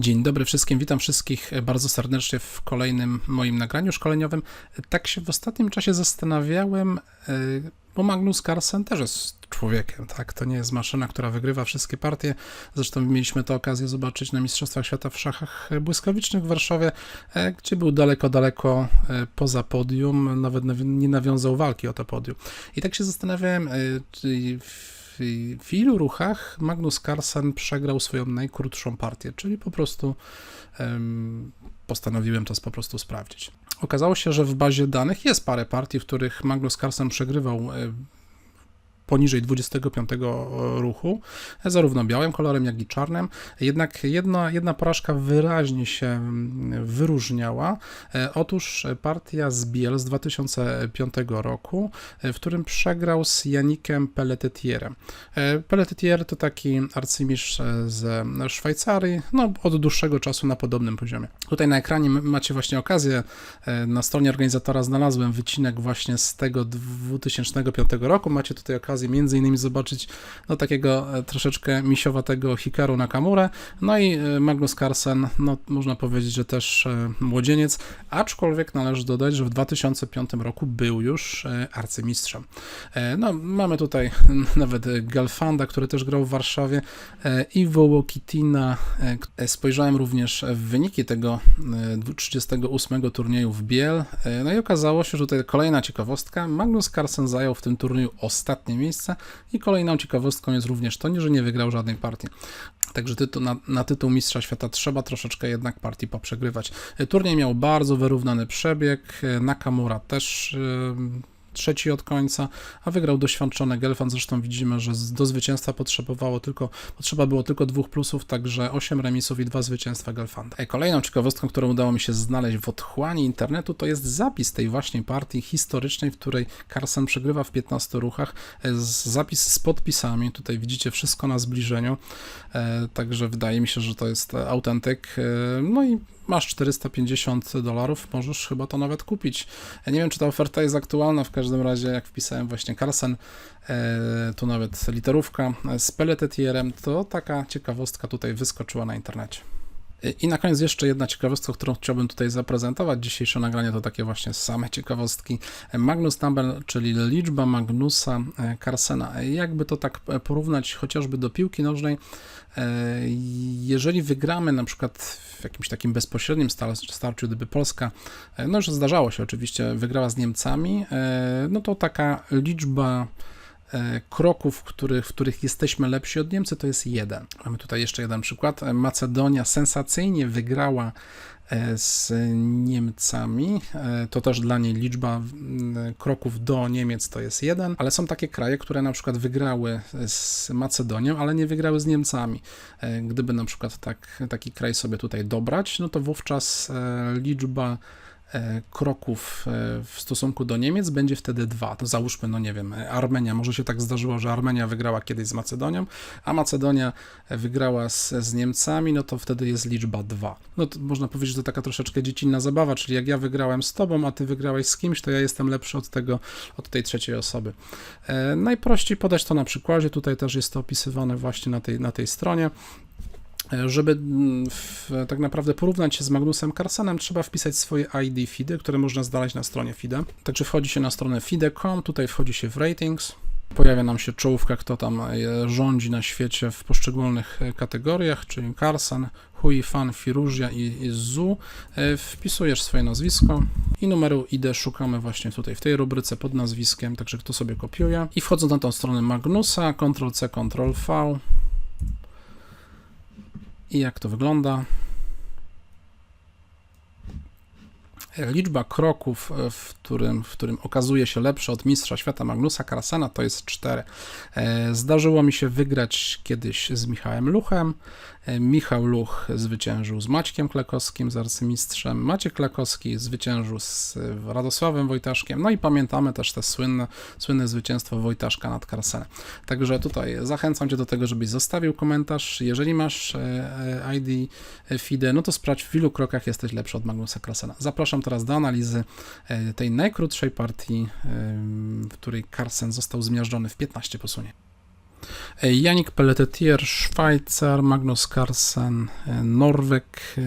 Dzień dobry wszystkim, witam wszystkich bardzo serdecznie w kolejnym moim nagraniu szkoleniowym. Tak się w ostatnim czasie zastanawiałem, e, bo Magnus Carlsen też jest człowiekiem, tak? To nie jest maszyna, która wygrywa wszystkie partie. Zresztą mieliśmy to okazję zobaczyć na Mistrzostwach Świata w szachach błyskawicznych w Warszawie, e, gdzie był daleko, daleko e, poza podium, nawet nie nawiązał walki o to podium. I tak się zastanawiałem, czy w ilu ruchach Magnus Carlsen przegrał swoją najkrótszą partię, czyli po prostu um, postanowiłem to po prostu sprawdzić. Okazało się, że w bazie danych jest parę partii, w których Magnus Carlsen przegrywał poniżej 25 ruchu, zarówno białym kolorem, jak i czarnym. Jednak jedna, jedna porażka wyraźnie się mm, wyróżniała. E, otóż partia z Biel z 2005 roku, e, w którym przegrał z Janikiem Pelletierem. E, Pelletier to taki arcymistrz z Szwajcarii, no od dłuższego czasu na podobnym poziomie. Tutaj na ekranie macie właśnie okazję, na stronie organizatora znalazłem wycinek właśnie z tego 2005 roku, macie tutaj okazję okazję między innymi zobaczyć no, takiego e, troszeczkę misiowatego Hikaru Nakamurę, no i e, Magnus Carlsen, no można powiedzieć, że też e, młodzieniec, aczkolwiek należy dodać, że w 2005 roku był już arcymistrzem. No, mamy tutaj nawet Gelfanda, który też grał w Warszawie, i Wołokitina. Spojrzałem również w wyniki tego 38 turnieju w Biel, no i okazało się, że tutaj kolejna ciekawostka, Magnus Carlsen zajął w tym turnieju ostatnie miejsce, miejsce. I kolejną ciekawostką jest również to, że nie wygrał żadnej partii. Także tytuł, na, na, tytuł Mistrza Świata trzeba troszeczkę jednak partii poprzegrywać. Turniej miał bardzo wyrównany przebieg. Nakamura też trzeci od końca, a wygrał doświadczony Gelfand. Zresztą widzimy, że do zwycięstwa potrzebowało tylko, potrzeba było tylko dwóch plusów, także 8 remisów i dwa zwycięstwa Gelfanda. E, kolejną ciekawostką, którą udało mi się znaleźć w otchłani internetu, to jest zapis tej właśnie partii historycznej, w której Carlsen przegrywa w 15 ruchach. E, zapis z podpisami, tutaj widzicie wszystko na zbliżeniu, e, także wydaje mi się, że to jest autentyk. No i masz 450 dolarów, możesz chyba to nawet kupić. Ja nie wiem, czy ta oferta jest aktualna, w każdym razie jak wpisałem właśnie Carlsen, e, tu nawet literówka z Pelletetierem, to taka ciekawostka tutaj wyskoczyła na internecie. I na koniec jeszcze jedna ciekawostka, którą chciałbym tutaj zaprezentować. Dzisiejsze nagranie to takie właśnie same ciekawostki. Magnus Number, czyli liczba Magnusa e, Carlsena. Jakby to tak porównać chociażby do piłki nożnej, e, jeżeli wygramy na przykład w jakimś takim bezpośrednim starciu, gdyby Polska, e, no już zdarzało się oczywiście, wygrała z Niemcami, no to taka liczba E, kroków, w których, w których jesteśmy lepsi od Niemcy, to jest jeden. Mamy tutaj jeszcze jeden przykład. Macedonia sensacyjnie wygrała e, z Niemcami. E, to też dla niej liczba kroków do Niemiec to jest jeden, ale są takie kraje, które na przykład wygrały z Macedonią, ale nie wygrały z Niemcami. Gdyby na przykład tak, taki kraj sobie tutaj dobrać, no to wówczas liczba E, kroków e, w stosunku do Niemiec będzie wtedy dwa. To załóżmy, no nie wiem, Armenia. Może się tak zdarzyło, że Armenia wygrała kiedyś z Macedonią, a Macedonia wygrała z, z Niemcami, no to wtedy jest liczba dwa. No to można powiedzieć, że to taka troszeczkę dziecinna zabawa, czyli jak ja wygrałem z tobą, a ty wygrałeś z kimś, to ja jestem lepszy od tego, od tej trzeciej osoby. E, najprościej podać to na przykładzie, tutaj też jest to opisywane właśnie na tej, na tej stronie. Żeby mm, w, tak naprawdę porównać się z Magnusem Carlsenem, trzeba wpisać swoje ID FIDE, które można znaleźć na stronie FIDE. Także wchodzi się na stronę FIDE.com, tutaj wchodzi się w ratings, pojawia nam się czołówka, kto tam e, rządzi na świecie w poszczególnych e, kategoriach, czyli Carlsen, Hui, Fan, Firuzja i, i Zu. E, wpisujesz swoje nazwisko i numeru ID szukamy właśnie tutaj w tej rubryce pod nazwiskiem, także kto sobie kopiuje. I wchodząc na tą stronę Magnusa, Ctrl-C, Ctrl-V, i jak to wygląda. Liczba kroków, e, w którym, w którym okazuje się lepszy od mistrza świata Magnusa Carlsena, to jest 4. E, zdarzyło mi się wygrać kiedyś z Michałem Luchem. E, Michał Luch zwyciężył z Maćkiem Klekowskim, z arcymistrzem. Maciek Klekowski zwyciężył z Radosławem Wojtaszkiem. No i pamiętamy też te słynne, słynne zwycięstwo Wojtaszka nad Carlsenem. Także tutaj zachęcam Cię do tego, żebyś zostawił komentarz. Jeżeli masz ID FIDE, no to sprawdź w ilu krokach jesteś lepszy od Magnusa Carlsena. Zapraszam teraz do analizy e, tej najkrótszej partii, w której Carlsen został zmiażdżony w 15 posunięć. Janik Pelletier, Szwajcar, Magnus Carlsen, e, Norweg, e,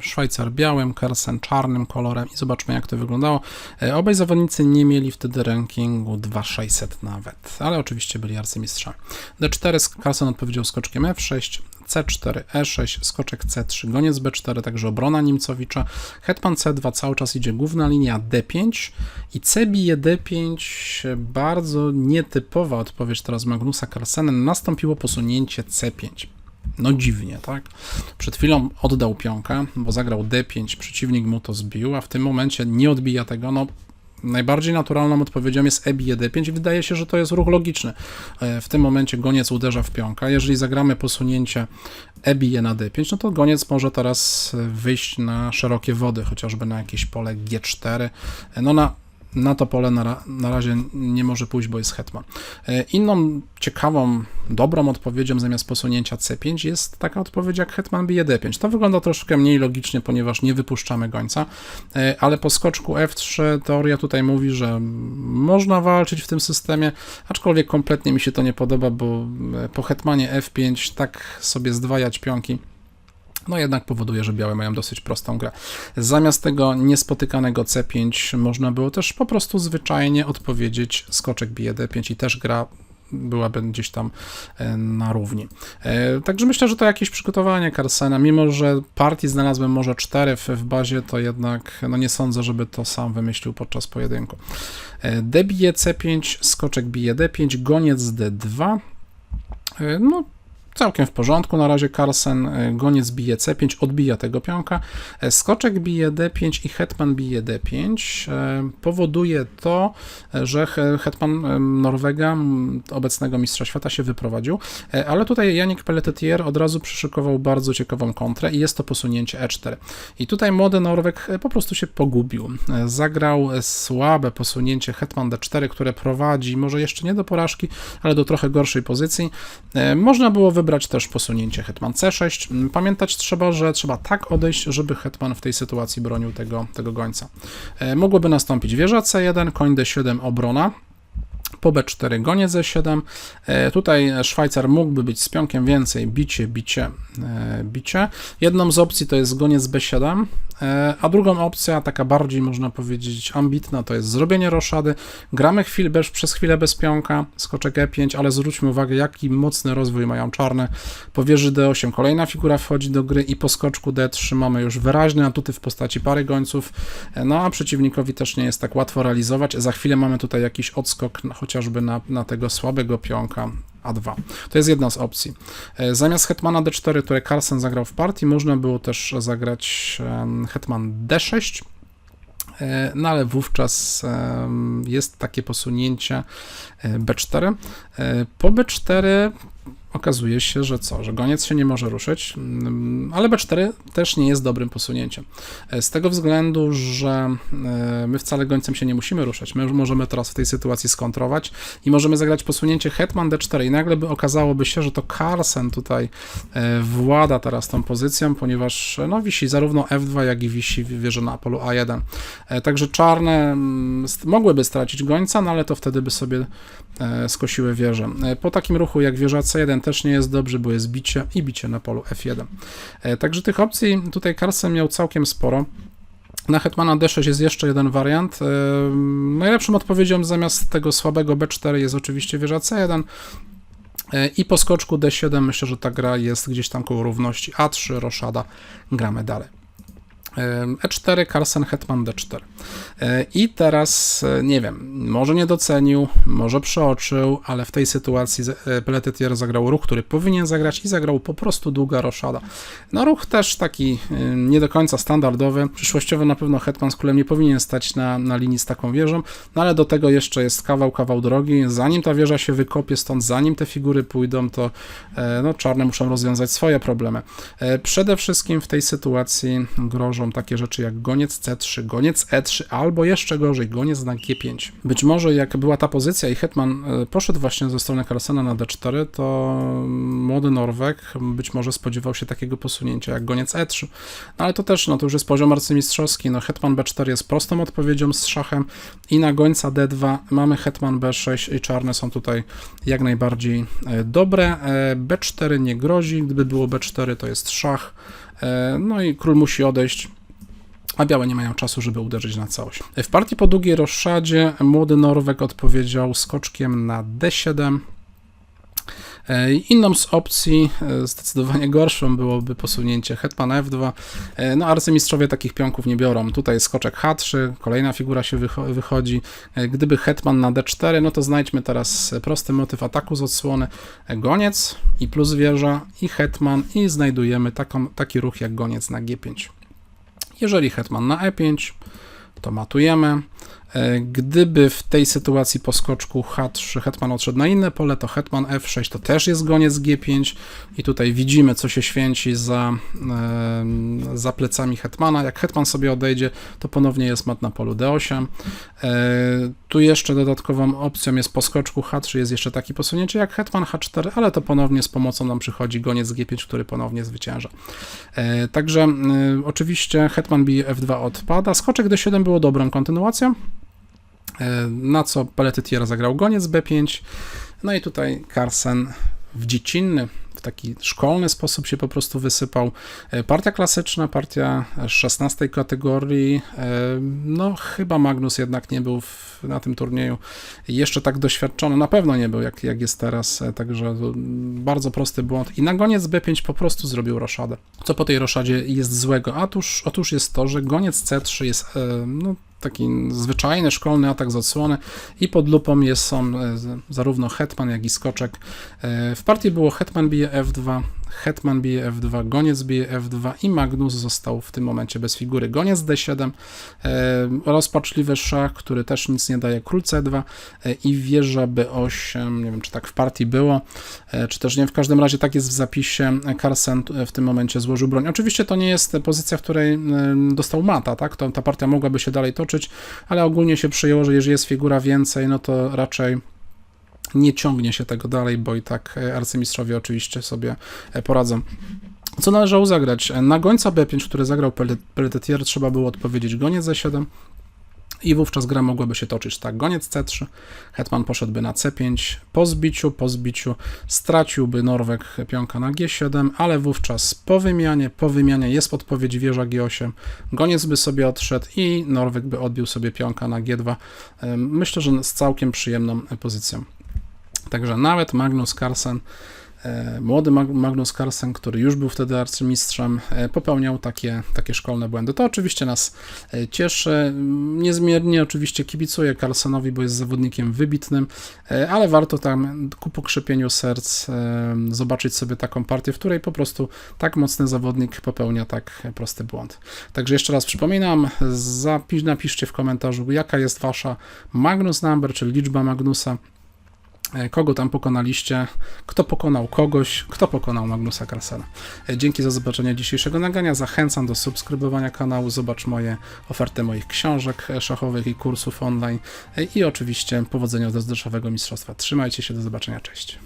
Szwajcar białym, Carlsen czarnym kolorem i zobaczmy jak to wyglądało. E, Obaj zawodnicy nie mieli wtedy rankingu 2600 nawet, ale oczywiście byli arcymistrzami. D4 Carlsen odpowiedział skoczkiem F6, C4, E6, skoczek C3, goniec B4, także obrona Nimcowicza. Hetman C2 cały czas idzie główna linia D5 i C bije D5, bardzo nietypowa odpowiedź teraz Magnusa Carlsena, nastąpiło posunięcie C5. No dziwnie, tak? Przed chwilą oddał pionkę, bo zagrał D5, przeciwnik mu to zbił, a w tym momencie nie odbija tego, no Najbardziej naturalną odpowiedzią jest e bije d5 i wydaje się, że to jest ruch logiczny. E, W tym momencie goniec uderza w pionka. Jeżeli zagramy posunięcie e bije na d5, no to goniec może teraz wyjść na szerokie wody, chociażby na jakieś pole g4. E, No na na to pole na, na razie nie może pójść, bo jest hetman. E, Inną ciekawą, dobrą odpowiedzią zamiast posunięcia c5 jest taka odpowiedź jak hetman bije d5. To wygląda troszkę mniej logicznie, ponieważ nie wypuszczamy gońca, e, ale po skoczku f3 teoria tutaj mówi, że można walczyć w tym systemie, aczkolwiek kompletnie mi się to nie podoba, bo e, po hetmanie f5 tak sobie zdwajać pionki no jednak powoduje, że białe mają dosyć prostą grę. Zamiast tego niespotykanego C5 można było też po prostu zwyczajnie odpowiedzieć skoczek bije D5 i też gra byłaby gdzieś tam e, na równi. E, Także myślę, że to jakieś przygotowanie Carlsena, mimo że partii znalazłem może cztery w, bazie, to jednak no nie sądzę, żeby to sam wymyślił podczas pojedynku. E, D bije C5, skoczek bije D5, goniec D2. E, No, całkiem w porządku. Na razie Carlsen e, goniec bije C5, odbija tego pionka. E, Skoczek bije D5 i hetman bije D5. E, Powoduje to, że he- hetman Norwega, obecnego mistrza świata, się wyprowadził. Ale tutaj Janik Pelletier od razu przyszykował bardzo ciekawą kontrę i jest to posunięcie E4. I tutaj młody Norweg po prostu się pogubił. Zagrał słabe posunięcie hetman D4, które prowadzi może jeszcze nie do porażki, ale do trochę gorszej pozycji. Można było wybrać też posunięcie hetman C6. Mm, Pamiętać trzeba, że trzeba tak odejść, żeby hetman w tej sytuacji bronił tego, tego gońca. E, Mogłoby nastąpić wieża C1, koń D7, obrona. Po B4 goniec E7. E, Tutaj Szwajcar mógłby być z pionkiem więcej, bicie, bicie, e, bicie. Jedną z opcji to jest goniec B7, e, a drugą opcja, taka bardziej można powiedzieć ambitna, to jest zrobienie roszady. Gramy chwilę bez, przez chwilę bez pionka, skoczek E5, ale zwróćmy uwagę, jaki mocny rozwój mają czarne. Po wieży D8 kolejna figura wchodzi do gry i po skoczku D3 mamy już wyraźne atuty w postaci pary gońców, e, no a przeciwnikowi też nie jest tak łatwo realizować. Za chwilę mamy tutaj jakiś odskok na, chociażby na, na tego słabego pionka A2. To jest jedna z opcji. E, Zamiast hetmana D4, które Carlsen zagrał w partii, można było też zagrać hetman D6, E, no ale wówczas jest takie posunięcie e, B4. E, Po B4 okazuje się, że co, że goniec się nie może ruszyć, mm, ale B4 też nie jest dobrym posunięciem. E, Z tego względu, że e, my wcale gońcem się nie musimy ruszać. My możemy teraz w tej sytuacji skontrować i możemy zagrać posunięcie hetman D4 i nagle by okazałoby się, że to Carlsen tutaj e, włada teraz tą pozycją, ponieważ no, wisi zarówno F2, jak i wisi wieża na polu A1. E, Także czarne mm, mogłyby stracić gońca, no ale to wtedy by sobie skosiły wieżę. Po takim ruchu jak wieża C1 też nie jest dobrze, bo jest bicie i bicie na polu F1. E, Także tych opcji tutaj Carlsen miał całkiem sporo. Na Hetmana D6 jest jeszcze jeden wariant. E, Najlepszą odpowiedzią zamiast tego słabego B4 jest oczywiście wieża C1. E, I po skoczku D7 myślę, że ta gra jest gdzieś tam koło równości A3, roszada, gramy dalej. E, E4, Carlsen, Hetman D4. E, I teraz, e, nie wiem, może nie docenił, może przeoczył, ale w tej sytuacji e, Pelletier zagrał ruch, który powinien zagrać i zagrał po prostu długa roszada. No ruch też taki e, nie do końca standardowy. Przyszłościowo na pewno Hetman z królem nie powinien stać na, na linii z taką wieżą, no ale do tego jeszcze jest kawał, kawał drogi. Zanim ta wieża się wykopie stąd, zanim te figury pójdą, to e, no, czarne muszą rozwiązać swoje problemy. E, Przede wszystkim w tej sytuacji grożą takie rzeczy jak goniec C3, goniec E3 albo jeszcze gorzej, goniec na G5. Być może jak była ta pozycja i hetman e, poszedł właśnie ze strony Carlsena na D4, to młody Norweg być może spodziewał się takiego posunięcia jak goniec E3. No ale to też, no to już jest poziom arcymistrzowski, no hetman B4 jest prostą odpowiedzią z szachem i na gońca D2 mamy hetman B6 i czarne są tutaj jak najbardziej e, dobre. E, B4 nie grozi, gdyby było B4 to jest szach, no i król musi odejść a białe nie mają czasu, żeby uderzyć na całość. W partii po długiej rozszadzie młody Norweg odpowiedział skoczkiem na D7. E, Inną z opcji, e, zdecydowanie gorszą, byłoby posunięcie hetman F2. E, No, arcymistrzowie takich pionków nie biorą. Tutaj skoczek H3, kolejna figura się wycho- wychodzi. Gdyby hetman na D4, no to znajdźmy teraz prosty motyw ataku z odsłony. Goniec i plus wieża i hetman i znajdujemy taką, taki ruch jak goniec na G5. Jeżeli hetman na E5, to matujemy. E, Gdyby w tej sytuacji po skoczku H3 hetman odszedł na inne pole, to hetman F6 to też jest goniec G5 i tutaj widzimy, co się święci za, em, za plecami hetmana. Jak hetman sobie odejdzie, to ponownie jest mat na polu D8. E, Tu jeszcze dodatkową opcją jest po skoczku H3 jest jeszcze taki posunięcie jak hetman H4, ale to ponownie z pomocą nam przychodzi goniec G5, który ponownie zwycięża. E, Także e, oczywiście hetman bije F2 odpada. Skoczek D7 było dobrą kontynuacją. E, Na co Pelletier zagrał goniec B5. No i tutaj Carlsen w dziecinny, w taki szkolny sposób się po prostu wysypał. E, Partia klasyczna, partia 16 kategorii. E, No, chyba Magnus jednak nie był w, na tym turnieju jeszcze tak doświadczony. Na pewno nie był, jak, jak jest teraz. Także bardzo prosty błąd. I na goniec B5 po prostu zrobił roszadę. Co po tej roszadzie jest złego? Otóż, otóż jest to, że goniec C3 jest no, taki zwyczajny, szkolny atak z odsłony i pod lupą jest są e, zarówno hetman, jak i skoczek. E, W partii było hetman bije F2, hetman bije F2, goniec bije F2 i Magnus został w tym momencie bez figury. Goniec D7, e, rozpaczliwy szach, który też nic nie daje, król C2 e, i wieża B8, nie wiem czy tak w partii było, e, czy też nie, w każdym razie tak jest w zapisie, Carlsen w tym momencie złożył broń. Oczywiście to nie jest pozycja, w której dostał mata, tak, to, ta partia mogłaby się dalej toczyć, ale ogólnie się przyjęło, że jeżeli jest figura więcej, no to raczej nie ciągnie się tego dalej, bo i tak e, arcymistrzowie oczywiście sobie e, poradzą. Co należało zagrać? E, Na gońca B5, który zagrał Pellet- Pelletier, trzeba było odpowiedzieć goniec Z7 i wówczas gra mogłaby się toczyć tak, goniec C3, hetman poszedłby na C5, po zbiciu, po zbiciu straciłby Norweg pionka na G7, ale wówczas po wymianie, po wymianie jest podpowiedź wieża G8, goniec by sobie odszedł i Norweg by odbił sobie pionka na G2. Ym, Myślę, że z całkiem przyjemną pozycją. Także nawet Magnus Carlsen, e, młody Mag- Magnus Carlsen, który już był wtedy arcymistrzem, e, popełniał takie, takie szkolne błędy. To oczywiście nas e, cieszy. Niezmiernie oczywiście kibicuję Carlsenowi, bo jest zawodnikiem wybitnym, ale warto tam ku pokrzepieniu serc zobaczyć sobie taką partię, w której po prostu tak mocny zawodnik popełnia tak prosty błąd. Także jeszcze raz przypominam, zapisz, napiszcie w komentarzu, jaka jest wasza Magnus number, czyli liczba Magnusa. E, Kogo tam pokonaliście? Kto pokonał kogoś? Kto pokonał Magnusa Carlsena? E, Dzięki za zobaczenie dzisiejszego nagrania. Zachęcam do subskrybowania kanału. Zobacz moje oferty moich książek e, szachowych i kursów online. I oczywiście powodzenia do zdoszowego mistrzostwa. Trzymajcie się, do zobaczenia. Cześć.